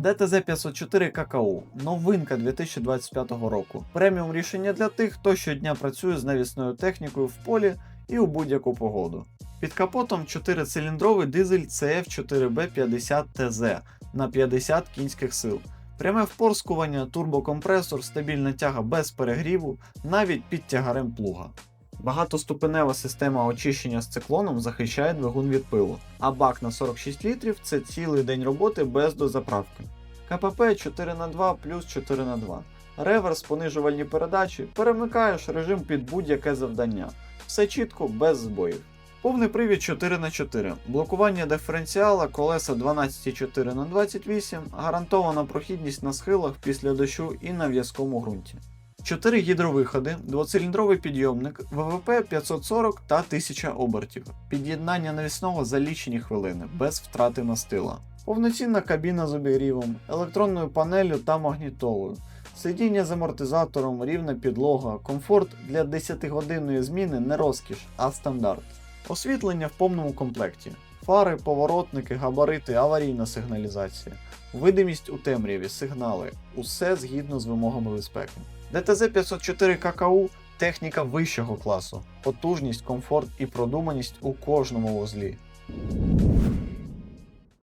DTZ504 ККУ новинка 2025 року. Преміум рішення для тих, хто щодня працює з навісною технікою в полі і у будь-яку погоду. Під капотом 4-циліндровий дизель CF4B50TZ на 50 кінських сил. Пряме впорскування, турбокомпресор, стабільна тяга без перегріву, навіть під тягарем плуга. Багатоступенева система очищення з циклоном захищає двигун від пилу, а бак на 46 літрів це цілий день роботи без дозаправки. КПП 4х2 плюс 4х2. Реверс, понижувальні передачі, перемикаєш режим під будь-яке завдання. Все чітко, без збоїв. Повний привід 4х4, блокування диференціала, колеса 12,4 на 28, гарантована прохідність на схилах після дощу і на в'язкому ґрунті. 4 гідровиходи, двоциліндровий підйомник, ВВП 540 та 1000 обертів, під'єднання навісного за лічені хвилини, без втрати мастила, повноцінна кабіна з обігрівом, електронною панелью та магнітолою, сидіння з амортизатором, рівна підлога, комфорт для 10-годинної зміни не розкіш, а стандарт. Освітлення в повному комплекті. Фари, поворотники, габарити, аварійна сигналізація, видимість у темряві, сигнали усе згідно з вимогами безпеки. ДТЗ 504 ККУ техніка вищого класу, потужність, комфорт і продуманість у кожному вузлі.